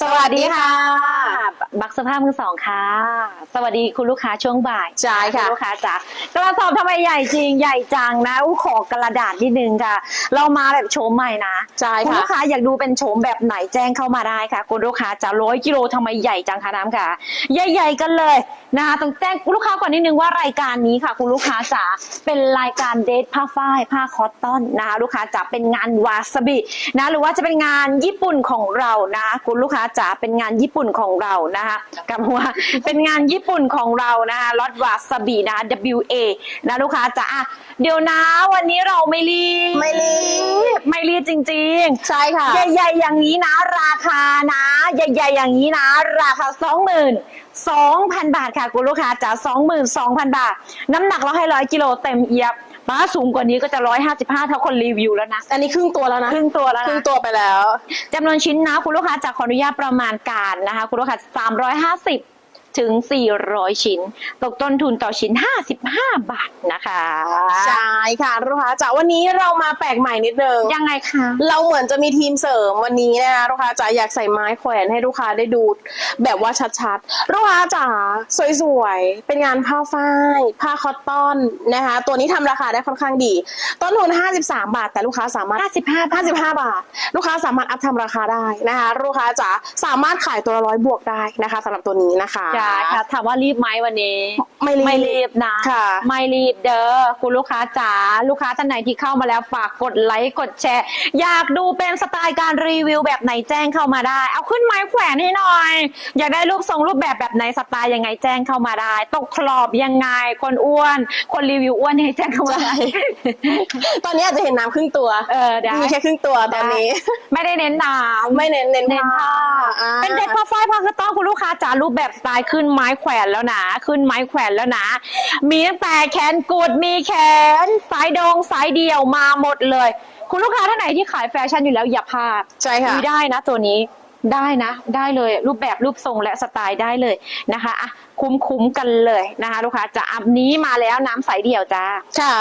สวัสดีค่ะ บักสภาพมือสองค่ะ สวัสดีคุณลูกค้าช่วงบ่ายใช่ค่ะณลูกค้าจ๋ากระสอบทำไมใหญ่จริงใหญ่จังนะอู้ขอกระดาษนิดนึงค่ะ เรามาแบบโฉมใหม่นะใช่คุณค่ะลูกค้าอยากดูเป็นโฉมแบบไหนแจ้งเข้ามาได้ค่ะ คุณลูกค้าจะร้อยกิโลทำไมใหญ่จังคะน้ำค่ะ ใหญ่ๆกันเลยนะคะต้องแจ้งคุณลูกค้าก่อนนิดนึงว่ารายการนี้ค่ะ คุณลูกค้าจ๋าเป็นรายการเดทผ้าฝ้ายผ้าคอตตอนนะคะลูกค้าจ๋าเป็นงานวาซาบินะหรือว่าจะเป็นงานญี่ปุ่นของเรานะคุณลูกค้าจ๋าเป็นงานญี่ปุ่นของเรานะคะกับว่าเป็นงานญี่ปุ่นของเรานะคะรสวาซาบินะ WA นะลูกค้าจ๋าอะเดี๋ยวนะวันนี้เราไม่รีบไม่รีบไม่รีบจริงๆ ใช่ค่ะ ใหญ่ๆอย่างนี้นะ ราคานะ ใหญ่ๆอย่างนี้นะ ราคาสองหมื่นสองพันบาทค่ะคุณลูกค้าจ๋าสองหมื่นสองพันบาท น้ำหนักเราให้ร้อยกิโลเต็มเอียบ ป้าสูงกว่านี้ก็จะร้อยห้าสิบห้าเท่าคนรีวิวแล้วนะอันนี้ครึ่งตัวแล้วนะครึ่งตัวแล้วครึ่งนะตัวไปแล้ว จำนวนชิ้นนะคุณลูกค้าจะขออนุญาตประมาณการนะคะ คุณลูกค้าสามร้อยห้าสิบ ถึง 400 ชิ้น ตกต้นทุนต่อชิ้น 55 บาทนะคะ ใช่ค่ะลูกค้าจ๋าวันนี้เรามาแปลกใหม่นิดนึงยังไงคะเราเหมือนจะมีทีมเสริมวันนี้นะคะลูกค้าจ๋าอยากใส่ไม้แขวนให้ลูกค้าได้ดู แบบว่าชัดๆลูกค้าจ๋าสวยๆ เป็นงานผ้าฝ้ายผ้าคอตตอนนะคะ ตัวนี้ทำราคาได้ค่อนข้างดี ต้นทุน 53 บาท แต่ลูกค้าสามารถ 55บาท55 บาท ลูกค้าสามารถอัพทำราคาได้นะคะลูกค้าจ๋าสามารถขายตัวละร้อยบวกได้นะคะสำหรับตัวนี้นะคะใช่ค่ะถามว่ารีบไหมวันนี้ ไม่รีบไม่รีบนะค่ะไม่รีบเด้อคุณลูกค้าจ๋าลูกค้าท่านไหนที่เข้ามาแล้วฝากกดไลค์กดแชร์ อยากดูเป็นสไตล์การรีวิวแบบไหนแจ้งเข้ามาได้ เอาขึ้นไม้แขวนให้หน่อย อยากได้รูปทรงรูปแบบแบบไหนสไตล์ยังไงแจ้งเข้ามาได้ ตกขอบยังไงคนอ้วน คนรีวิวอ้วนให้แจ้งเข้ามาได้ตอนนี้อาจจะเห็นน้ำครึ่งตัวเออได้มีแค่ครึ่งตัวตอนนี้ ไม่ได้เน้นหนามไม่เน้นเน้นเน้นผ้าอ่าเป็นเด็กผ้าฝ้ายผ้ากระต้อนคุณลูกค้าจ๋ารูปแบบสไตล์ขึ้นไม้แขวนแล้วนะ ขึ้นไม้แขวนแล้วนะ มีตั้งแต่แขนกุดมีแขนสายดงสายเดี่ยวมาหมดเลย คุณลูกค้าท่านไหนที่ขายแฟชั่นอยู่แล้วอย่าพลาดใช่ค่ะมีได้นะตัวนี้ได้นะ ได้เลยรูปแบบรูปทรงและสไตล์ได้เลยนะคะอะคุ้มคุ้มๆกันเลยนะคะ ลูกค้าจะอันนี้มาแล้วน้ำใสเดี่ยวจ้าค่ะ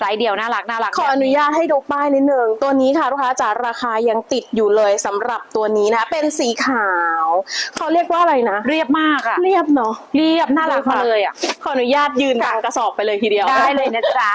สายเดี่ยวน่ารักน่ารักขออนุญาตให้ดูป้ายนิดนึงตัวนี้ค่ะลูกค้าจ๋าราคายังติดอยู่เลยสำหรับตัวนี้นะคะเป็นสีขาวเขาเรียกว่าอะไรนะ เรียบมากอะเรียบเนาะเรียบน่ารักมาเลยอะขออนุญาตยืนกลางกระสอบไปเลยทีเดียวได้เลยนะจ๊ะ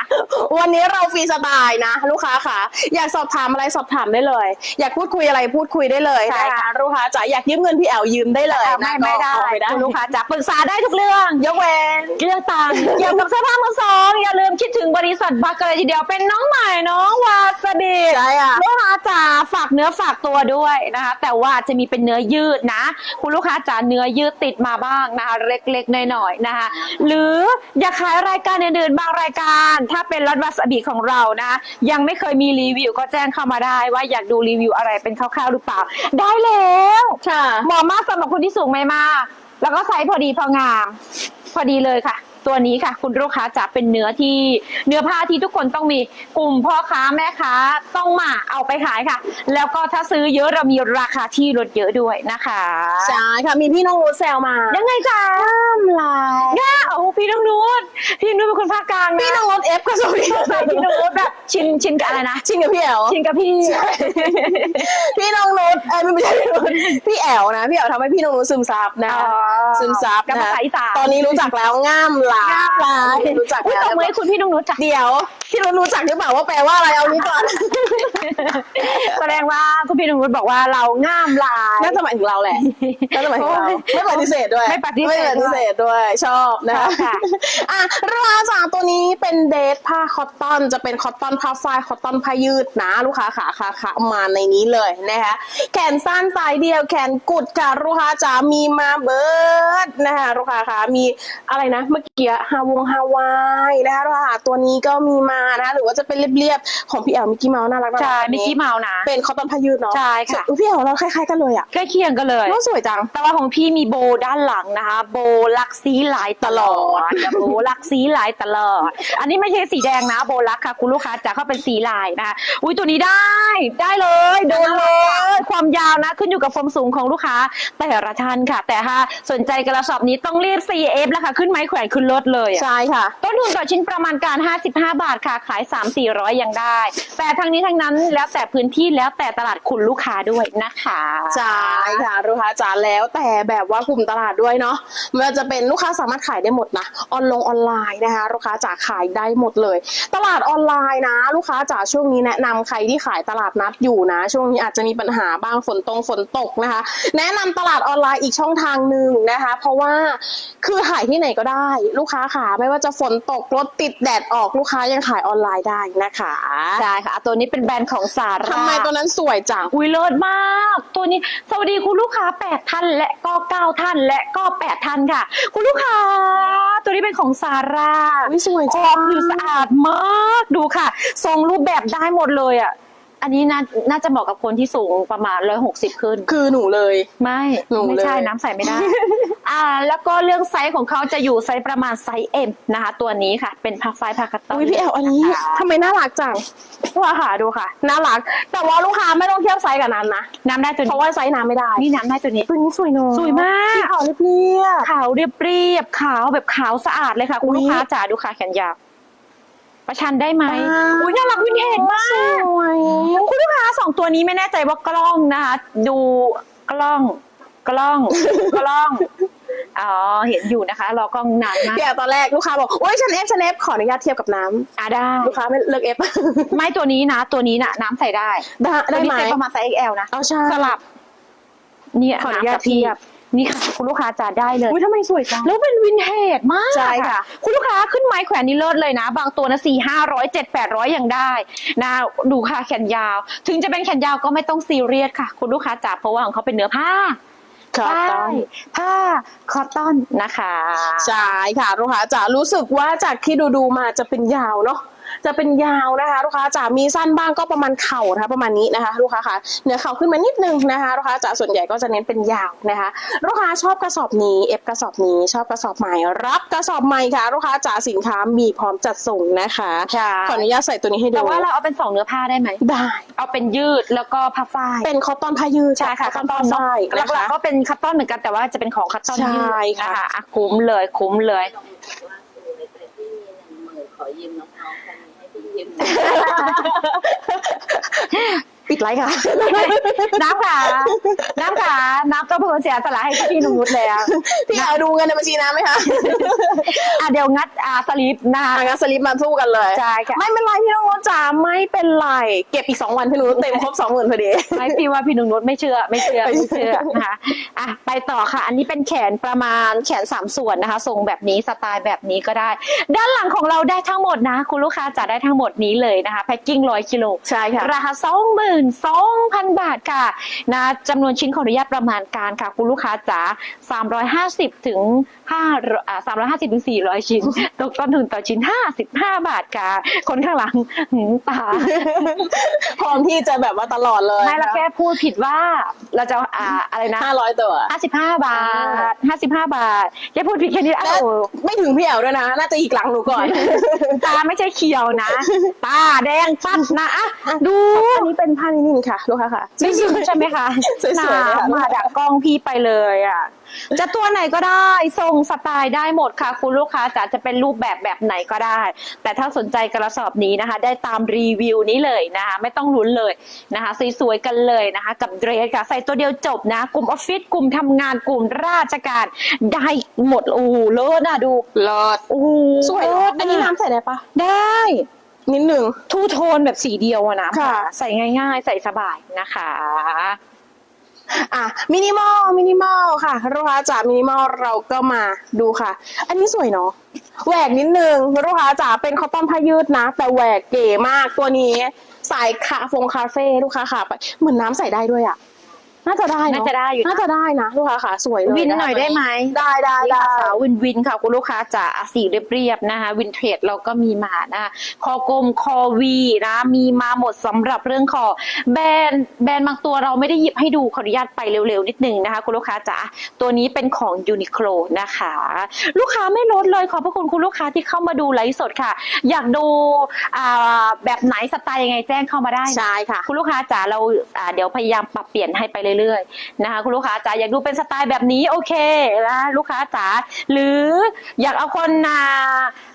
วันนี้เราฟรีสไตล์นะ ลูกค้าค่ะ อยากสอบถามอะไรสอบถามได้เลย อยากพูดคุยอะไรพูดคุยได้เลยใช่นะค่ะคะลูกค้าจ๋าอยากยืมเงินพี่แอลยืมได้เลยไม่นะไม่ได้ก็เอาไปได้คุณลูกค้าจะปรึกษาได้ทุกเรื่องยกเว้นเรื่องต่างเกี่ยวกับเสื้อผ้ามือสองอย่าลืมคิดถึงบริษัทบักเกอร์ทีเดียวเป็นน้องใหม่น้องวาสบิใช่ค่ะลูกค้าจ๋าฝากเนื้อฝากตัวด้วยนะคะ แต่ว่าจะมีเป็นเนื้อยืดนะ คุณลูกค้าจ๋าเนื้อยืดติดมาบ้างนะคะ เล็กๆน้อยๆนะคะ หรืออยากขายรายการอื่นๆบางรายการ ถ้าเป็นรถวาสบิของเรานะยังไม่เคยมีรีวิวก็แจ้งเข้ามาได้ ว่าอยากดูรีวิวอะไรเป็นคร่าวๆหรือเปล่า ได้แล้วค่ะเหมาะมากสำหรับคนที่สูงไม่มาก แล้วก็ไซส์พอดีพองาม พอดีเลยค่ะ ตัวนี้ค่ะ คุณลูกค้าจะเป็นเนื้อที่เนื้อผ้าที่ทุกคนต้องมีกลุ่มพ่อค้าแม่ค้าต้องมาเอาไปขายค่ะ แล้วก็ถ้าซื้อเยอะเรามีราคาที่ลดเยอะด้วยนะคะใช่ค่ะมีพี่น้องนูแซวมายังไงจ๊ะลายย่าโอ้โหพี่น้องนุชพี่นุชเป็นคนภาคกลางนะพี่น้องรถเอฟก็สวยใส่พี่น้องนุชแบบ ชินชินกับอะไรนะ ชิงกับพี่แอลชินกับพี่ พี่น้องนุชเอ้ยไม่ใช่พี่นุชพี่แอลนะ พี่แอลทำให้พี่น้องนุชซึมซับนะ อ๋อซึมซับกับนะภาษาอีสานตอนนี้รู้จักแล้วง่ามหลายงามหลาย รู้จักอุ้ยแล้วตบมือให้คุณพี่น้องนุชจ้ะเดี๋ยว พี่นุชรู้จักหรือเปล่าว่าแปลว่าอะไรเอานี้ก่อน แสดงว่าคุณพี่นงนุชบอกว่าเราง่ามลาย น่าจะหมายถึงเราแหละ น่าจะหมายถึงเราโอ้ยไม่ปฏิเสธด้วย ไม่ปฏิเสธไม่ปฏิเสธด้วย ชอบนะชอบค่ะ อะราคาตัวนี้เป็นเดทผ้าคอตตอนจะเป็นคอตตอนผ้าฝ้ายคอตตอนผ้ายืดนะ ลูกค้าขาขาขามาในนี้เลยนะคะแขนสั้นสายเดียวแขนกุดค่ะลูกค้าจ๋ามีมาเบิร์ดนะคะลูกค้าคะมีอะไรนะเมื่อกี้ฮาวงฮาวายนะคะลูกค้าขาตัวนี้ก็มีมานะหรือว่าจะเป็นเรียบๆของพี่แอลมิกกี้เมาส์น่ารักๆใช่แบบมินี้กกี้เมาส์นะเป็นคอตตอนผ้ายืดเนาะใช่ค่ะอุ๊ยพี่แอลเราคล้ายๆกันเลยอะใกล้เคียงกันเลยน่าสวยจัง แต่ว่าของพี่มีโบด้านหลังนะคะ โบลักสีหลายตลอดโบลักสีหลายตลอด อันนี้ไม่ใช่สีแดงนะโบลักค่ะคุณลูกค้าจะเข้าเป็นสีลายนะคะอุ้ยตัวนี้ได้ได้เลยโดนเลยความยาวนะ ขึ้นอยู่กับความสูงของลูกค้า แต่ละท่านค่ะ แต่ถ้าสนใจกระสอบนี้ต้องรีบ CF แล้วค่ะ ขึ้นไม้แขวนขึ้นรถเลยอะใช่ค่ะ ต้นทุนต่อชิ้นประมาณการ 55 บาทค่ะ ขาย 3 400 ยังได้ แต่ทั้งนี้ทั้งนั้นแล้วแต่พื้นที่แล้วแต่ตลาดคุณลูกค้าด้วยนะคะใช่ค่ะลูกค้าจ๋าแล้วแต่แบบว่ากลุ่มตลาดด้วยเนาะไม่ว่าจะเป็นลูกค้าสามารถขายได้หมดนะออนลงออนไลน์นะคะลูกค้าจ๋าขายได้หมดเลย ตลาดออนไลน์นะลูกค้าจ๋าช่วงนี้แนะนำใครที่ขายตลาดนัดอยู่นะ ช่วงนี้อาจจะมีปัญหาบ้างฝนตรงฝนตกนะคะ แนะนำตลาดออนไลน์อีกช่องทางหนึ่งนะคะ เพราะว่าคือขายที่ไหนก็ได้ ลูกค้าขาไม่ว่าจะฝนตกรถติดแดดออกลูกค้ายังขายออนไลน์ได้นะคะใช่ค่ะ ตัวนี้เป็นแบรนด์ของสาราทำไมตัวนั้นสวยจังอุ้ยเลิศมาก ตัวนี้สวัสดีคุณลูกค้า8ท่านและก็9ท่านและก็8ท่านค่ะ คุณลูกค้า ตัวนี้เป็นของซาร่าอุ๊ยสวยจังคอคือสะอาดมากดูค่ะทรงรูปแบบได้หมดเลยอะ อันนี้น่าน่าจะเหมาะกับคนที่สูงประมาณ160ขึ้น คือหนูเลย ไม่หนูไม่ใช่เลย น้ำใส่ไม่ได้ อ่า แล้วก็เรื่องไซส์ของเขาจะอยู่ไซส์ประมาณไซส์ M นะคะ ตัวนี้ค่ะ เป็นผ้าฝ้ายผ้าคัตตอนอุ้ยพี่แอลอันนี้ะคะทำไมน่ารักจังว่าค่ะดูค่ะ น่ารัก แต่ว่าลูกค้าไม่ต้องเทียบไซส์กับนั้นนะ น้ำได้ตัวเพนี้ราะว่าไซส์น้ำไม่ได้นี่น้ำได้ตัวนี้ ตัวนี้สวยเนอะสวยมาก สีขาวเรียบขาวเรียบเรียบๆขาวแบบขาวสะอาดเลยค่ะ คุณอุ๊ยลูกค้าจ๋าดูค่ะแขนยาว ประชันได้ไหมว้าวอุ้ยน่ารักวินเทจมาสกวยคุณลูกค้าสองตัวนี้ไม่แน่ใจว่ากล้องนะคะ ดูกล้องกล้องกล้องอ๋อเห็นอยู่นะคะ รอกล้องนานมากพี่แอลตอนแรกลูกค้าบอกโอ้ยฉันเอฟฉันเอฟขออนุญาตเทียบกับน้อะได้ำลูกค้าไม่เลือกเอฟไม่ตัวนี้นะ ตัวนี้นะน้ำใส่ได้ ได้ได้ตัวนี้ไหมเป็นประมาณไซส์ XL นะเอาใช่สลับเนี่ยขออนุญาตำกับพี่เทียบ นี่ค่ะคุณลูกค้าจ๋าได้เลยอุ้ยทำไมสวยจังแล้วเป็นวินเทจมากใช่ค่ะ คุณลูกค้าขึ้นไม้แขวนนี่เลิศเลยนะ บางตัวนะสี่ห้าร้อยเจ็ดแปดร้อยยังได้นะดูค่ะแขนยาว ถึงจะเป็นแขนยาวก็ไม่ต้องซีเรียสค่ะ คุณลูกค้าจ๋าเพราะว่าของเขาเป็นเนื้อผ้าครับใช่ต้องผ้าคอตตอนนะคะใช่ค่ะลูกค้าจ๋ารู้สึกว่าจากที่ดูดูๆมาจะเป็นยาวเนาะ จะเป็นยาวนะคะลูกค้าจ๋ามีสั้นบ้างก็ประมาณเข่านะคะประมาณนี้นะคะ ลูกค้าค่ะเหนือเข่าขึ้นมานิดนึงนะคะลูกค้าจ๋าส่วนใหญ่ก็จะเน้นเป็นยาวนะคะ ลูกค้าชอบกระสอบนี้เอฟกระสอบนี้ชอบกระสอบใหม่ รับกระสอบใหม่ค่ะ ลูกค้าจ๋าสินค้ามีพร้อมจัดส่งนะคะใช่ขออนุญาตใส่ตัวนี้ให้ดูแต่ว่าเราเอาเป็นสองเนื้อผ้าได้ไหมได้เอาเป็นยืดแล้วก็ผ้าฝ้ายเป็นคอตตอนผ้ายืดใช่ค่ะคคัอตตตตออนนเนาะผ้าแล้วนะคะก็เป็นคัตตอนเหมือนกันแต่ว่าจะเป็นของคัตตอนยืดใช่ค่ะนะคะอะคุ้มเลยคุ้มเลย ขอยืมน้องๆคนนี้ให้พี่ยืม ปิดไลค์ค่ะ น้ำค่ะน้ำค่ะน้ำก็เป็นคนเสียสละให้พี่นุ่มนุชแล้วพี่เอาดูเงินในบัญชีน้ำไหมคะอะเดี๋ยวงัดอ่าสลิปนะคะอะงั้นสลิปมาสู้กันเลยใช่ค่ะไม่เป็นไรพี่น้องนุชจ๋าไม่เป็นไรเก็บอีกสองวันพี่นุชเต็มครบสองหมื่นพอดีไม่พี่ว่าพี่นุ่มนุชไม่เชื่อไม่เชื่อไม่ไม่เชื่เชื่ออนะคะอะไปต่อค่ะ อันนี้เป็นแขนประมาณแขนสามส่วนนะคะทรงแบบนี้สไตล์แบบนี้ก็ได้ ด้านหลังของเราได้ทั้งหมดนะ คุณลูกค้าจะได้ทั้งหมดนี้เลยนะคะแพ็คกิ้งร้อยกิโลใช่ค่ะราคาสองหมื่นสองพันบาทค่ะนะจำนวนชิ้นขออนุญาตประมาณการค่ะ คุณลูกค้าจ๋าสามร้อยห้าสิบถึงห้าอ่าสามร้อยห้าสิบถึงสี่ร้อยชิ้น ตกต้นทุนต่อชิ้นห้าสิบห้าบาทค่ะ คนข้างหลังหืมตา พร้อมที่จะแบบว่าตลอดเลยไม่เราแค่พูดผิดว่าเราจะอ่าอะไรนะ ห้าร้อยตัวห้าสิบห้าบาทห้าสิบห้าบาทแค่พูดผิดแค่นี้และอ้าวไม่ถึงพี่แอวด้วยนะ น่าจะอีกหลังหนูก่อน ตาไม่ใช่เขียวนะ ตาแดงปัดนะอะดู อันนี้เป็นผ้านิ่มๆค่ะ ลูกค้าค่ะไม่ยืมใช่ไหมคะสวยๆเลยค่ะ มาดักกล้องพี่ไปเลยอะ จะตัวไหนก็ได้ทรงสไตล์ได้หมดค่ะ คุณลูกค้าจ๋าจะเป็นรูปแบบแบบไหนก็ได้ แต่ถ้าสนใจกระสอบนี้นะคะ ได้ตามรีวิวนี้เลยนะคะ ไม่ต้องลุ้นเลยนะคะสวยๆกันเลยนะคะ กับเดรสค่ะ ใส่ตัวเดียวจบนะ กลุ่มออฟฟิศกลุ่มทำงานกลุ่มราชการได้หมดโอ้โหเลิศนะดูเลิศโอ้โหสวยเลิศอันนี้น้ำใส่ได้ปะได้ นิดหนึ่ง ทูโทนแบบสีเดียวอะนะค่ะ ใส่ง่าย ๆ ใส่สบายนะคะ อะมินิมอลมินิมอลค่ะลูกค้าจ๋ามินิมอลเราก็มาดูค่ะ อันนี้สวยเนาะแหวกนิดนึงลูกค้าจ๋าเป็นคอตตอนผ้ายืดนะ แต่แหวกเก๋มากตัวนี้ สายคาฟงคาเฟ่ลูกค้าค่ะไปเหมือนน้ำใส่ได้ด้วยอะ น่าจะได้เนอะน่าจะได้อยู่นะ น่าจะได้นะลูกค้าค่ะสวยเลยวินหน่อยได้ไหมได้ได้นี่ได้ค่ะสาววินวินค่ะคุณลูกค้าจ๋าสีเรียบๆนะคะวินเทจเราก็มีมานะคะคอกลมคอวีนะมีมาหมดสำหรับเรื่องคอแบรนด์แบรนด์บางตัวเราไม่ได้หยิบให้ดูขออนุญาตไปเร็วๆนิดนึงนะคะคุณลูกค้าจ๋าตัวนี้เป็นของยูนิโคลนะคะ ลูกค้าไม่ลดเลยขอบพระคุณคุณลูกค้าที่เข้ามาดูไลฟ์สดค่ะ อยากดูอ่าแบบไหนสไตล์ยังไงแจ้งเข้ามาได้นะใช่ค่ะ คุณลูกค้าจ๋าเราอ่าเดี๋ยวพยายามปรับเปลี่ยนให้ไปเรื่อยๆนะคะคุณลูกค้าจ๋าอยากดูเป็นสไตล์แบบนี้โอเคนะลูกค้าจ๋าหรืออยากเอาคนอ่า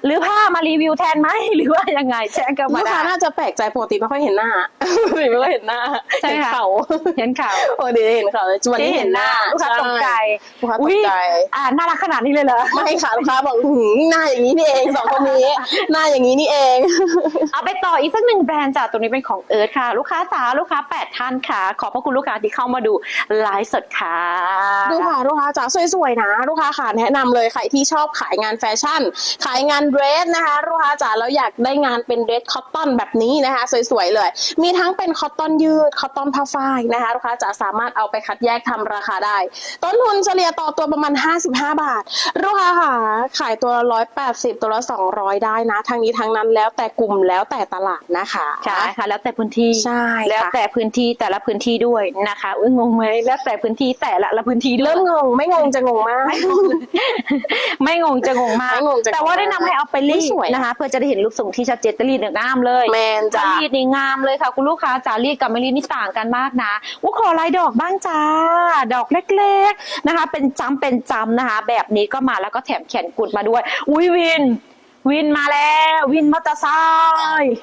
หรือผ้ามารีวิวแทนไหมหรือว่ายังไงแจ้งเข้ามาลูกได้ค้าน่าจะแปลกใจปกติไม่ค่อยเห็นหน้าปกติไม่ค่อยเห็นหน้าใช่เห็นค่ะเขาเห็นข่าวปกติเห็นเขาวันนี้เห็นหน้าลูกค้าตกใจลูกค้าตอุ๊กยใจอ่าน่ารักขนาดนี้เลยเหรอไม่ค่ะลูกค้าบอกหืมหน้าอย่างนี้นี่เองสองคนนี้หน้าอย่างนี้นี่เองเอาไปต่ออีกสักหนึ่งแบรนด์จ้ะตัวนี้เป็นของเอิร์ธค่ะ ลูกค้าจ๋าลูกค้าแปดท่านค่ะ ขอบพระคุณลูกค้าที่เข้ามาดูไลฟ์สดค่ะดูค่ะลูกค้าจ๋าสวยๆนะลูกค้าค่ะแนะนำเลยใครที่ชอบขายงานแฟชั่น ขายงานเดรสนะคะลูกค้าจ๋าแล้วอยากได้งานเป็นเดรสคอตตอนแบบนี้นะคะสวยๆเลย มีทั้งเป็นคอตตอนยืดคอตตอนผ้าฝ้ายนะคะลูกค้าจ๋าสามารถเอาไปคัดแยกทำราคาได้ ต้นทุนเฉลี่ยต่อตัวประมาณ 55 บาทลูกค้าค่ะขายตัวละ180 ตัวละ 200 ได้นะทั้งนี้ทั้งนั้นแล้วแต่กลุ่มแล้วแต่ตลาดนะคะใช่ค่ะแล้วแต่พื้นที่ใช่ค่ะแล้วแต่พื้นที่แต่ละพื้นที่ด้วยนะคะอุ้ยงงไหมแล้วแต่พื้นที่แต่ละละพื้นที่ด้วยเริ่มงง ไม่งงจะงงมาก ไม่งงจะงงมาก ไม่งงจะงงแต่ว่าได้นำให้เอาไปรีอุ๊ดยสวย นะคะ เพื่อจะได้เห็นรูปทรงที่ชัดเจนจะรีดเนี่ยงามเลยแมนจ้ารีดนี่งามเลยค่ะ คุณลูกค้าจ๋ารีดกับไม่รีดนี่ต่างกันมากนะว่าขอลายดอกบ้างจ้า ดอกเล็กๆนะคะ เป็นจำเป็นจำนะคะ แบบนี้ก็มาแล้วก็แถมแขนกุดมาด้วย อุ้ยวิน วินมาแล้ว วินมอเตอร์ไซค์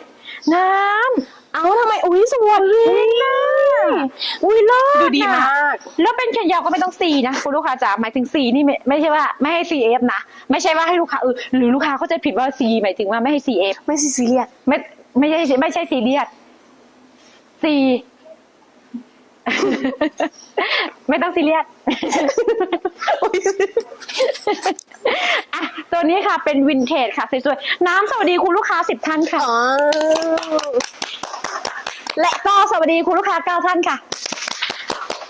น้ำ เอาทำไมอุ้ยสวยวินนะอุ้ยเลิศดูดีน่ะมาก แล้วเป็นแขนยาวก็ไม่ต้องสีนะคุณลูกค้าจ๋าหมายถึงสีนี่ไม่ไม่ใช่ว่าไม่ให้ CF นะไม่ใช่ว่าให้ลูกค้าเออหรือลูกค้าเข้าใจผิดว่า C หมายถึงว่าไม่ให้ CF ไม่ซีซีเรียสไม่ไม่ใช่ไม่ใช่ซีเรียส C ไม่ต้องซีเรียสอะตัวนี้ค่ะเป็นวินเทจค่ะสวยๆน้ำสวัสดีคุณลูกค้าสิบท่านค่ะอ๋อและก็สวัสดีคุณลูกค้าเก้าท่านค่ะ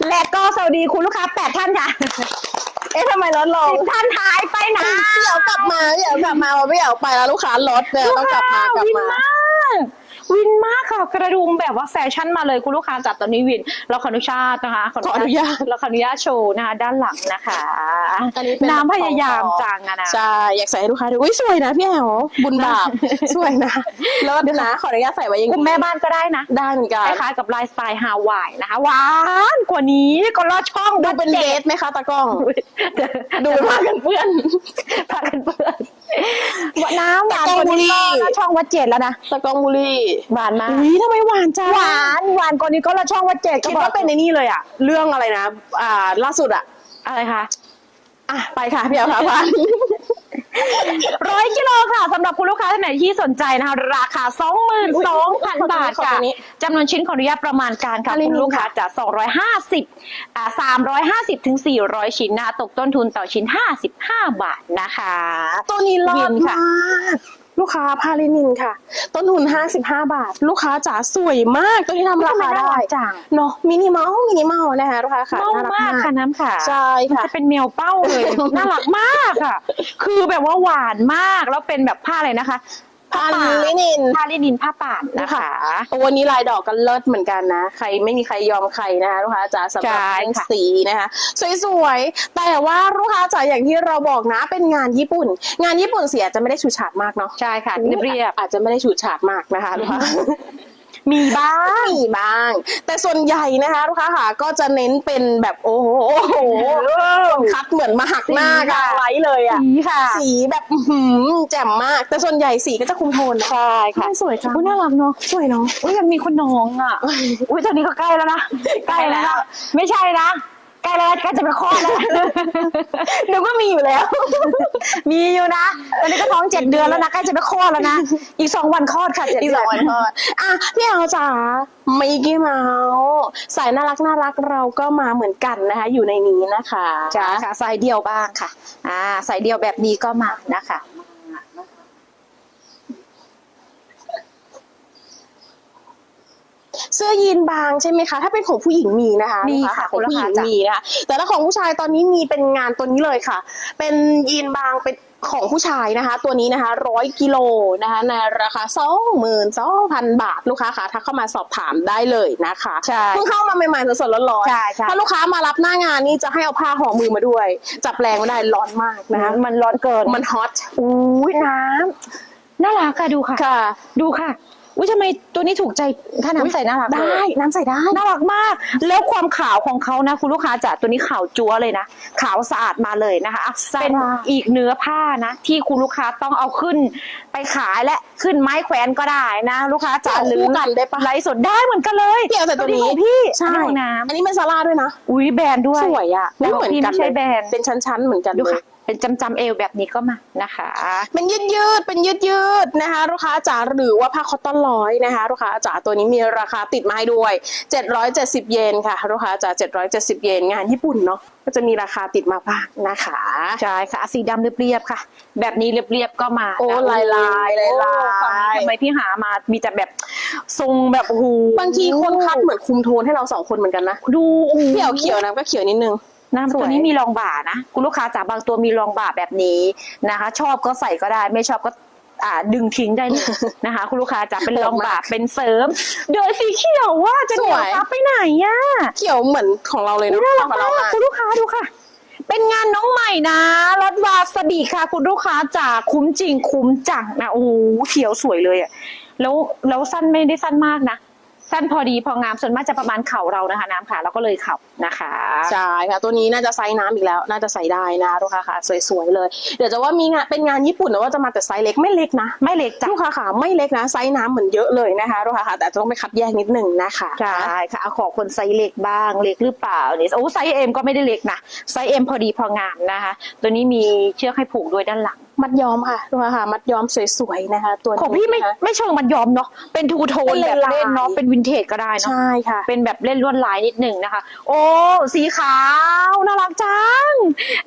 และก็สวัสดีคุณลูกค้าแปดท่านค่ะ เอ๊ะทำไมลดลงสิบท่านหายไปนะเดี๋ยวกลับมาเดี๋ยวกลับมาไม่อยากไปแล้วลูกค้าลดเนี่ยต้องกลับมากลับวินมา มาก วินมากค่ะกระดุมแบบว่าแฟชั่นมาเลยคุณลูกค้าจัดตอนนี้วิน เราขออนุญาตนะคะขออนุญาตเราขออนุญาตโชว์นะคะด้านหลังนะคะอันนี้เป็นน้ำพยายามจังอะนะใช่อยากใส่ให้ลูกค้าดูอุ้ยสวยนะพี่แอลบุญบาปสวยนะลดนะขออนุญาตใส่ไว้อยังกลุ่มแม่บ้านก็ได้นะได้เหมือนกันคล้ายๆกับไลฟ์สไตล์ฮาวายนะคะหวานกว่านี้ก็ลอดช่องดูเป็นเดทไหมคะตากล้องดูเป็นผ้ากันเปื้อนพากันเพื่อน น้ำหวานตะกกองว่านี้บุรีก็ลอดช่องวัดเจ็ดแล้วนะตากล้องบุรีหวานมากอุ้ยทำไมหวานจังหวานหวานกว่านี้ก็ลอดช่องวัดเจ็ดก็คิดบอกว่าเป็นในนี่เลยอะเรื่องอะไรนะ อ่า ล่าสุดอะอะไรคะอะไปค่ะพี่แอลค่ะพัน ร้อยกิโลค่ะสำหรับคุณลูกค้าท่านไหนที่สนใจนะคะ ราคา 22,000 บาทขอบค่ะคุณนี้จำนวนชิ้นขออนุญาตประมาณการค่ะอะไรคุณนี่ลูกค้าค่ะจะ 250อ่า350 ถึง 400 ชิ้นนะคะตกต้นทุนต่อชิ้น 55 บาทนะคะ ตัวนี้รอวิดนค่ะมาก ลูกค้าพาลินินค่ะ ต้นทุน55 บาท ลูกค้าจ๋าสวยมากตัวนี้ทำราคาทำไมน่าได้รักจังเนาะมินิมอลมินิมอลนะคะลูกค้าค่ะเมาน่รัมากค่ะน้ำค่ะใช่ค่ะจะเป็นแมวเป้าเลยน่ารักมากค่ะ คือแบบว่าหวานมากแล้วเป็นแบบผ้าอะไรนะคะ พาลินินผ้าลินินผ้าป่านนะคะตัวนี้ลายดอกกันเลิศเหมือนกันนะ ใครไม่มีใครยอมใครนะคะลูกค้าจ๋าสำหรับใช่เรื่องค่ะสีนะคะ สวยๆ แต่ว่าลูกค้าจ๋าอย่างที่เราบอกนะเป็นงานญี่ปุ่น งานญี่ปุ่นเสียจะไม่ได้ฉูดฉาดมากเนาะใช่ค่ะเรียบอาจจะไม่ได้ฉูดฉาดมากนะคะลูกค้าๆ มีบ้าง มีบ้าง แต่ส่วนใหญ่นะคะลูกค้าค่ะก็จะเน้นเป็นแบบโอ้โหโอ้โหคัดเหมือนมาหักหน้าสีกัค่ะนไว้เลยอะสีค่ะ สีแบบอื้อหือแจ่มมาก แต่ส่วนใหญ่สีก็จะคุมโทนใช่ค่ะสวยจังอุ้ยน่ารักเนาะสวยเนาะอุ้ยยังมีคนน้องอะอุ้ยตอนนี้ก็ใกล้แล้วนะใกล้แล้วนะไม่ใช่นะ ใกล้แล้วใกล้จะไปคลอดแล้วนึกว่ามีอยู่แล้ว มีอยู่นะตอนนี้ก็ท้องเจ็ดเดือนแล้วนะใกล้จะไปคลอดแล้วนะอีกสองวันคลอดค่ะเจ็ดอีกเดืสอองวันนทอดอะพี่เอาจ๋ามิกกี้เมาส์สายน่ารักน่ารักเราก็มาเหมือนกันนะคะ อยู่ในนี้นะคะจ้าค่ะสายเดียวบ้างค่ะ อ่าสายเดียวแบบนี้ก็มานะคะ เสื้อยีนบางใช่ไหมคะ ถ้าเป็นของผู้หญิงมีนะคะมีลูกค่ะของผู้หญิงคุณลูกค้าจ๋ามีมีนะคะแต่ถ้าของผู้ชายตอนนี้มีเป็นงานตัวนี้เลยค่ะ เป็นยีนบางเป็นของผู้ชายนะคะ ตัวนี้นะคะร้อยกิโลนะคะในราคาสองหมื่นสองพันบาทลูกค้าค่ะทักเข้ามาสอบถามได้เลยนะคะใช่เพิ่งเข้ามาใหม่ๆสดๆร้อนใช่ใช่ถ้าลูกค้ามารับหน้างานนี่จะให้เอาผ้าห่อมือมาด้วย จับแรงไม่ได้ร้อนมากนะคะมันร้อนเกินมันฮอตอุ้ยน้ำน่ารักค่ะดูค่ะค่ะดูค่ะ อุ้ยทำไมตัวนี้ถูกใจถ้าน้ำใส่น่ารักเลยได้น้ำใส่ได้ น่ารักมาก แล้วความขาวของเขานะ คุณลูกค้าจ๋าตัวนี้ขาวจั๊วเลยนะ ขาวสะอาดมาเลยนะคะอะสะอาด เป็นอีกเนื้อผ้านะ ที่คุณลูกค้าต้องเอาขึ้น ไปขายและขึ้นไม้แขวนก็ได้นะ ลูกค้าจ๋าจะหรือคู่กันได้ปะ ไลฟ์สดได้เหมือนกันเลยเกี่ยวแต่ตัวนี้ของพี่ใช่อันนี้ของน้อันนี้เป็นซาร่าด้วยนะำอุ้ยแบรนด์ด้วยสวยอะแต่ของพี่ไม่ใช่เลยแบรนด์ เป็นชั้นๆเหมือนกันดูเลยค่ะ เป็นจำจำๆเอวแบบนี้ก็มานะคะ เป็นยืดยืดๆเป็นยืดยืดๆนะคะลูกค้าจ๋าหรือว่าผ้าคอตตอนร้อยนะคะลูกค้าจ๋าตัวนี้มีราคาติดมาให้ด้วย 770 เยนค่ะลูกค้าจ๋า770 เยนงานญี่ปุ่นเนาะก็จะมีราคาติดมาบ้างนะคะใช่ค่ะสีดำเรียบๆค่ะ แบบนี้เรียบๆก็มาโอ้นะลายลายลายลายโอ้ฝั่งนี้ทำไมพี่หามามีแต่แบบทรงแบบโอ้โหบางทีคนคัดเหมือนคุมโทนให้เราสองคนเหมือนกันนะดูโอ้โหเขียวเขียวๆนะก็เขียวนิดนึง น้ำสวยตัวนี้มีรองบ่านะคุณลูกค้าจ๋าบางตัวมีรองบ่าแบบนี้นะคะ ชอบก็ใส่ก็ได้ ไม่ชอบก็อ่าดึงทิ้งได้เลยนะคะ คุณลูกค้าจ๋าเป็นรองบ่าเป็นเสริม โดยสีเขียวว่าจะเหนียวซับไปไหนอะเขียวเหมือนของเราเลยเนาะน่ารักของเรามากมากคุณลูกค้าดูค่ะ เป็นงานน้องใหม่นะรถวาสบีค่ะ คุณลูกค้าจ๋าคุ้มจริงคุ้มจังนะโอ้โหเขียวสวยเลยอะแล้วแล้วสั้นไม่ได้สั้นมากนะ สั้นพอดีพองามส่วนมากจะประมาณเข่าเรานะคะ น้ำค่ะแล้วก็เลยเข่านะคะใช่ค่ะตัวนี้น่าจะไซส์น้ำอีกแล้ว น่าจะใส่ได้นะลูกค้าค่ะสวยๆเลย เดี๋ยวจะว่ามีงานเป็นงานญี่ปุ่นนะว่าจะมาแต่ไซส์เล็กไม่เล็กนะไม่เล็กจ้ะลูกค้าค่ะไม่เล็กนะไซส์น้ำเหมือนเยอะเลยนะคะลูกค้าค่ะ แต่ต้องไปคัดแยกนิดหนึ่งนะคะใช่ค่ะเอาขอคนไซส์เล็กบ้างเล็กหรือเปล่าเนี่ยโอ้ไซส์เอ็มก็ไม่ได้เล็กนะไซส์เอ็มพอดีพองามนะคะ ตัวนี้มีเชือกให้ผูกด้วยด้านหลัง มัดย้อมค่ะลูกค้าค่ะ มัดย้อมสวยๆนะคะ ตัวนี้ของพี่ไม่นะคะ ไม่เชิงมันยอมเนาะเป็นทูโทนเป็นแบบลาย เล่นเนาะเป็นวินเทจก็ได้เนาะใช่ค่ะ เป็นแบบเล่นลวดลายนิดหนึ่งนะคะ โอ้สีขาวน่ารักจัง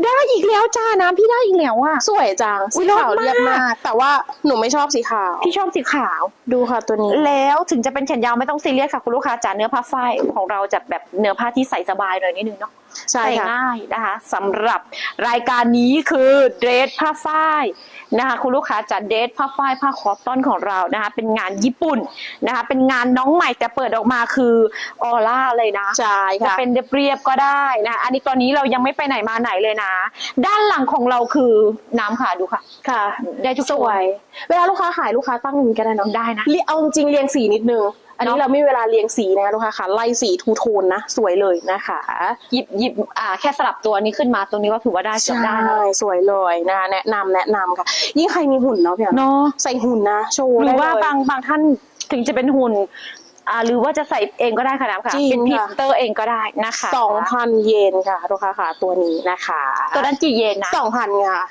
ได้อีกแล้วจ้าน้ำพี่ได้อีกแล้วอะ สวยจังอุ๊สียขาวเลิศมากเรียบมากแต่ว่าหนูไม่ชอบสีขาว พี่ชอบสีขาว ดูค่ะตัวนี้ แล้วถึงจะเป็นแขนยาวไม่ต้องซีเรียสค่ะคุณลูกค้าจ๋าเนื้อผ้าฝ้ายของเราจะแบบเนื้อผ้าที่ใส่สบายเลยนิดนึงเนาะ ใช่ใส่ค่ะง่ายนะคะสำหรับรายการนี้คือเดรสผ้าฝ้ายนะคะคุณลูกค้าจัดเดรสผ้าฝ้ายผ้าคอตตอนของเรานะคะเป็นงานญี่ปุ่นนะคะเป็นงานน้องใหม่แต่เปิดออกมาคือออร่าเลยนะใช่จะค่ะเป็นเรียบๆก็ได้นะอันนี้ตอนนี้เรายังไม่ไปไหนมาไหนเลยนะ ด้านหลังของเราคือน้ำค่ะดูค่ะค่ะ ได้ทุกสตัววย เวลาลูกค้าขายลูกค้าตั้งอย่างนี้ก็ได้เนาะได้นะเรียเอาจริงๆเรียงสีนิดนึง อันนี้เนอะเราไม่มีเวลาเรียงสีนะคะลูกค้าค่ะไล่สีทูโทนนะ สวยเลยนะคะหยิบหยิบอ่าแค่สลับตัวนี้ขึ้นมาตรงนี้ก็ถือว่าได้จบใช่ได้นะสวยเลยนะคะแนะนำแนะนำค่ะยิ่งใครมีหุ่นเนาะพี่อะเนาะใส่หุ่นนะโชว์หรืได้อเลว่ายบางบางท่านถึงจะเป็นหุ่นอ่าหรือว่าจะใส่เองก็ได้ค่ะน้ำค่ะจริงเป็นพรีค่ะเซนเตอร์เองก็ได้นะคะสองพันเยนค่ะลูกค้าค่ะตัวนี้นะคะ ตัวนั้นกี่เยนนะสองพันค่ะ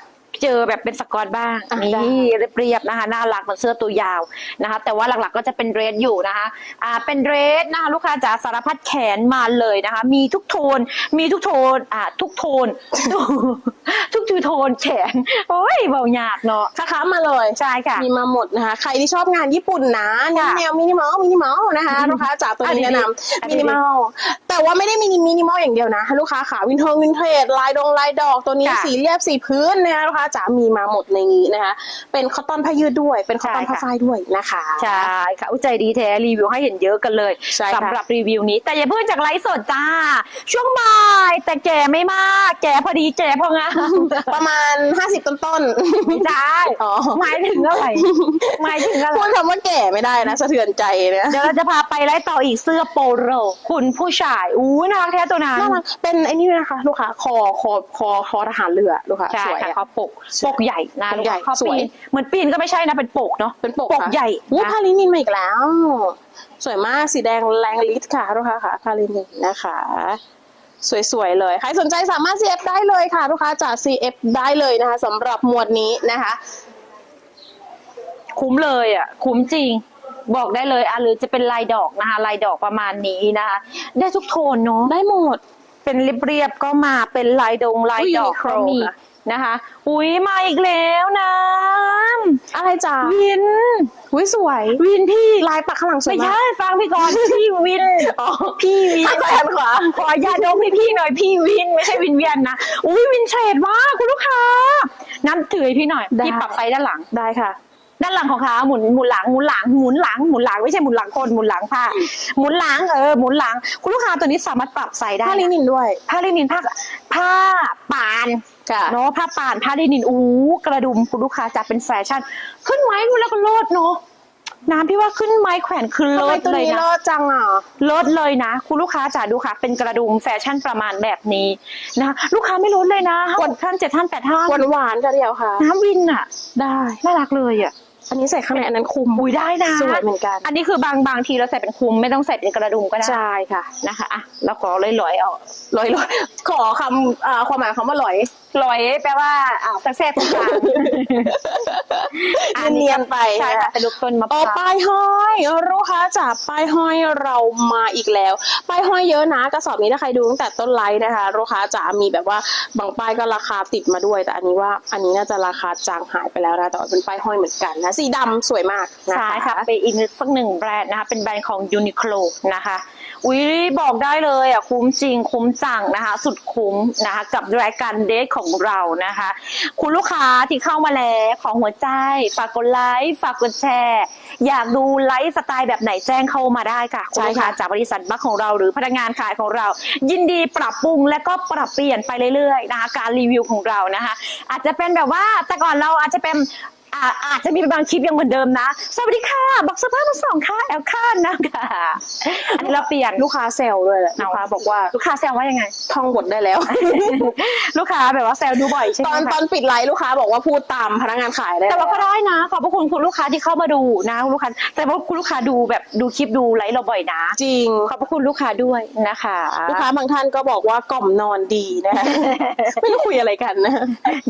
เจอแบบเป็นสกอตบ้างอะนี่ได้เรียบๆนะคะน่ารักเหมือนเสื้อตัวยาวนะคะ แต่ว่าหลักๆก็จะเป็นเดรสอยู่นะคะอ่าเป็นเดรสนะคะลูกค้าจ๋าสารพัดแขนมาเลยนะคะ มีทุกโทน มีทุกโทนอ่าทุกโทน ทุกทุกโทนแขนโอ้ยเบายากเนาะค้าๆมาเลยใช่ค่ะมีมาหมดนะคะ ใครที่ชอบงานญี่ปุ่นนะค่ะแนวมินิมอลมินิมอลนะคะอืมลูกค้าจ๋าตัวนี้อัแนะนนี้นอันำนี้มินิมอลแต่ว่าไม่ได้มินิมินิมอลอย่างเดียวนะ ลูกค้าขาวินเทอร์วินเทรดลายดงลายดอกตัวนี้ค่ะสีเรียบสีพื้นนะคะลูกค้าจ๋ามีมาหมดในนี้นะคะ เป็นคอตตอนผ้ายืดด้วย เป็นคอตตอนใช่ค่ะผ้าฝ้ายด้วยนะคะใช่ค่ะอุยใจดีแท้รีวิวให้เห็นเยอะกันเลยใช่ค่ะสำหรับรีวิวนี้ แต่อย่าเพิ่งจากไลฟ์สดจ้า ช่วงบ่ายแต่แก่ไม่มาก แก่พอดีแก่พองามประมาณ50ต้นไม่ใช่อ๋อหมายถึงอะไรหมายถึงอะไรๆพูดคำว่าแก่ไม่ได้นะสะเทือนใจเนี่ยเดี๋ยวเราจะพาไปไล่ต่ออีกเสื้อโปโลคุณผู้ชายอู้น่ารักแท้ตัวนั้นน่ารักเป็นไอ้นี่ด้วยนะคะลูกค้าคอคอคอคอทหารเรือลูกค้าใช่สวยค่ะอะเขาปกใช่ปกใหญ่นะปกใหญ่เขาสปีวยนเหมือนปีนก็ไม่ใช่นะเป็นปกเนาะเป็นปกปกค่ะใหญ่อู้นะพาลินินมาอีกแล้ว สวยมากสีแดงแรงลิตค่ะลูกค้าค่ะพาลินินนะคะ สวยๆเลย ใครสนใจสามารถ CF ได้เลยค่ะลูกค้าจาก CF ได้เลยนะคะสำหรับหมวดนี้นะคะ คุ้มเลยอะคุ้มจริง บอกได้เลยอะหรือจะเป็นลายดอกนะคะลายดอกประมาณนี้นะคะ ได้ทุกโทนเนาะได้หมด เป็นเรียบๆก็มาเป็นลายดงลายอุ๊ยดอก Uniqlo ก็มีค่ะ นะคะ อุ้ยมาอีกแล้วนะอะไรจ้าวินอุ้ยสวย วินพี่ลายปักข้างหลังสวยไม่มากใช่ฟังพี่ก่อนพี่วินพี่วินอาจารย์ขวาขอยาดมให้พี่หน่อยพี่วินไม่ใช่วินเวียนนะอุ้ยวินเฉดมากคุณลูกค้านั้นถือให้พี่หน่อยได้พี่ปรับไฟด้านหลังได้ค่ะด้านหลังของขาหมุนหมุนหลังหมุนหลังหมุนหลังหมุนหลังไม่ใช่หมุนหลังคนหมุนหลังผ้าหมุนหลังเออหมุนหลังคุณลูกค้าตัวนี้สามารถปรับใส่ได้ผ้าลินินด้วยผ้าลินินผ้าผ้าป่านค่ะ เนาะผ้าป่านผ้าลินินอู้กระดุมคุณลูกค้าจะเป็นแฟชั่น ขึ้นไม้แล้วก็โลดเนาะน้ำพี่ว่าขึ้นไม้แขวนคือทำโลไมดตัวเลยนี้นะเลิศจังอะลดเลยนะ คุณลูกค้าจ๋าดูค่ะ เป็นกระดุมแฟชั่นประมาณแบบนี้นะคะลูกค้าไม่ลดเลยนะห้าหกท่านเจ็ดท่านแปดท่านหวานหวานๆค่ะเดียวค่ะ น้ำวินอะ ได้น่ารักเลยอะอันนี้ใส่ข้างในอันนั้นคุมอุ้ยได้นะสวยเหมือนกัน อันนี้คือบางบางทีเราใส่เป็นคลุมไม่ต้องใส่เป็นกระดุมก็ได้ใช่ค่ะนะคะอะแล้วก็ลอยลอยๆเอาลอยลอยขอคำอ่าความหมายของคำว่าลอย ลอยแปลว่าอ่าแทรกๆตรงกลางเนียนๆไปใช่ค่ะนะเป็นลูกต้นมะพโอ้ร้าวป้ายห้อยลูกค้าจ๋าป้ายห้อยเรามาอีกแล้วป้ายห้อยเยอะนะกระสอบนี้ถ้าใครดูตั้งแต่ต้นไลฟ์นะคะลูกค้าจ๋ามีแบบว่าบางป้ายก็ราคาติดมาด้วย แต่อันนี้ว่าอันนี้น่าจะราคาจางหายไปแล้วนะแต่ว่าเป็นป้ายห้อยเหมือนกันนะสีดำสวยมากนะคะใช่ค่ะเป็นอีกสักหนึ่งแบรนด์นะคะเป็นแบรนด์ของยูนิโคลนะคะ อุ้ยบอกได้เลยอะคุ้มจริงคุ้มจังนะคะ สุดคุ้มนะคะกับรายการเดทของเรานะคะ คุณลูกค้าที่เข้ามาแล้วของหัวใจ ฝากกดไลค์ฝากกดแชร์ อยากดูไลฟ์สไตล์แบบไหนแจ้งเข้ามาได้ค่ะคุณลูกค้าจากบริษัทบัคของเรา หรือพนักงานขายของเรา ยินดีปรับปรุงและก็ปรับเปลี่ยนไปเรื่อยๆนะคะการรีวิวของเรานะคะ อาจจะเป็นแบบว่าแต่ก่อนเราอาจจะเป็น อาอาจจะมีบางคลิปยังเหมือนเดิมนะ สวัสดีค่ะบอกสภาพมาสองค่ะแอลค่านะคะอันนี้เราเปลี่ยนลูกค้าเซลล์ด้วยแหละลูกค้าบอกว่าลูกค้าแซวว่ายังไง ท่องบทได้แล้ว ลูกค้าแบบว่าแซวดูบ่อยใช่ไหตมอนตคะอนปิดไลฟ์ลูกค้าบอกว่าพูดตามพนักงานขายได้แต่ว่าก็แล้วได้นะ ขอบพระคุณคุณลูกค้าที่เข้ามาดูนะคุณลูกค้าแต่ว่าคุณลูกค้าดูแบบดูคลิปดูไลฟ์เราบ่อยนะ จริง ขอบพระคุณลูกค้าด้วยนะคะ ลูกค้าบางท่านก็บอกว่ากล่อมนอนดีนะไม่รู้คุยอะไรกันนะ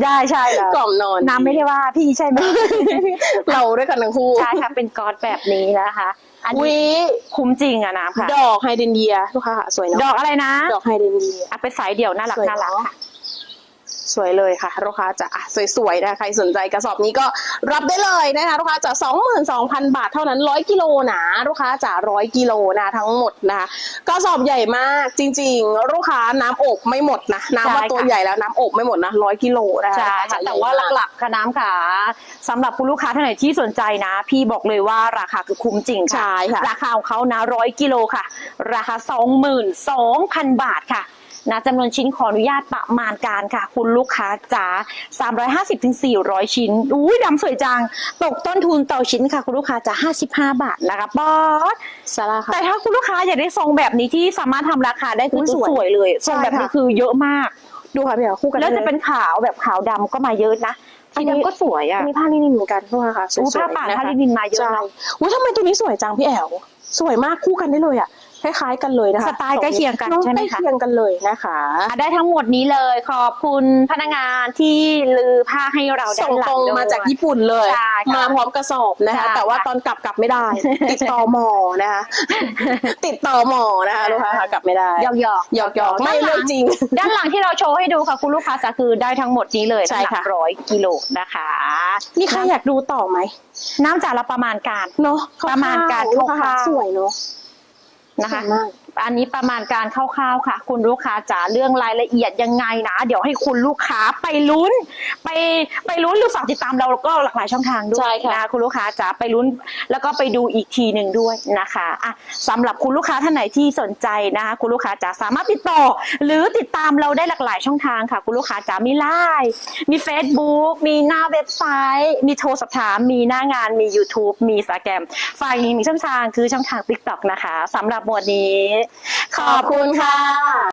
ได้ใช่แล้วกล่อมนอนน้ำไม่ได้ว่าพี่ใช่ไหมเราด้วยกันทั้งคู่ใช่ค่ะเป็นก๊อตแบบนี้นะคะ อันวินี้คุ้มจริงอะน้ำค่ะดอกไฮเดรนเยียลูกค้าค่ะสวยดเนาะอกอะไรนะ ดอกไฮเดรนเยียอะเป็นสายเดี่ยวน่ารักสวยน่ารักเนอะค่ะ สวยเลยค่ะลูกค้าจะอะสวยๆนะใครสนใจกระสอบนี้ก็รับได้เลยนะคะลูกค้าจะ22,000 บาทเท่านั้น 100 กิโลนะลูกค้าจะ100 กิโลนะทั้งหมดนะคะกระสอบใหญ่มากจริง ๆ ลูกค้าน้ำอกไม่หมดนะน้ำว่าใช่ค่ะตัวใหญ่แล้วน้ำอกไม่หมดนะ 100 กิโลนะคะใช่ค่ะแต่ว่าหลักๆค่ะน้ำค่ะสำหรับคุณลูกค้าท่านไหนที่สนใจนะ พี่บอกเลยว่าราคาคือคุ้มจริงค่ะใช่ค่ะราคาของเขานะร้อยกิโลค่ะ ราคา 22,000 บาทค่ะ นะจำนวนชิ้นขออนุญาตประมาณการค่ะ คุณลูกค้าจ๋า350ถึง400 ชิ้นอุ้ยดำสวยจัง ตกต้นทุนต่อชิ้นค่ะ คุณลูกค้าจ๋า55 บาทนะคะบอสซาร่าค่ะแต่ถ้าคุณลูกค้าอยากได้ทรงแบบนี้ที่สามารถทำราคาได้คืออุ๊ยสวยสวยเลยทรงแบบใช่นี้ค่ะคือเยอะมาก ดูค่ะพี่เหรอคู่กันแล้วได้จะยเป็นขาวแบบขาวดำก็มาเยอะนะอัสีนนี้ ดำก็สวยอะอันนี้ผ้าลินินเหมือนกันลูกค้าค่ะสอู้วยๆผ้าป่านนะคะผ้าลินินมาเยอะใช่นะอุ้ยทำไมตัวนี้สวยจังพี่แอลสวยมากคู่กันได้เลยอะ คล้ายๆกันเลยนะคะสไตล์ใกล้เคียงกันน้อใช่ไหมใกล้คะเคียงกันเลยนะคะอะได้ทั้งหมดนี้เลยขอบคุณพนักงานที่ลือผ้าให้เราด้าส่นงหลัตรงด้วยมาจากญี่ปุ่นเลยใช่ค่ะมาพร้อมกระสอบนะคะใช่แต่ว่าค่ะตอนกลับกลับไม่ได้ ติดต่อหมอนะคะ ติดต่อหมอนะคะลูกค้าค่ะกลับไม่ได้หยอกหยอกหยอกหยอกไม่เรื่องจริง ด้านหลังที่เราโชว์ให้ดูค่ะคุณลูกค้าจะคือได้ทั้งหมดนี้เลยใช่ค่ะร้อยกิโลนะคะมีใครอยากดูต่อไหมน้ำจากเราประมาณการเนาะประมาณการลูกค้าคร่าวๆสวยเนาะ 那好 อันนี้ประมาณการคร่าวๆค่ะ คุณลูกค้าจ๋าเรื่องรายละเอียดยังไงนะ เดี๋ยวให้คุณลูกค้าไปลุ้น ไปไปลุ้นหรือฝากติดตามเราแล้วก็หลากหลายช่องทางด้วใช่ยค่ะ นะคุณลูกค้าจ๋าไปลุ้น แล้วก็ไปดูอีกทีหนึ่งด้วยนะคะอะสำหรับคุณลูกค้าท่านไหนที่สนใจนะคะคุณลูกค้าจ๋าสามารถติดต่อ หรือติดตามเราได้หลากหลายช่องทางค่ะ คุณลูกค้าจ๋ามีไลน์มี Facebook มีหน้าเว็บไซต์ มีโทรสอบถามมีหน้างานมี YouTube มีสแกมฝ่ายนี้มีช่องทางคือช่องทาง TikTok นะคะสำหรับหมวดนี้ขอบคุณค่ะ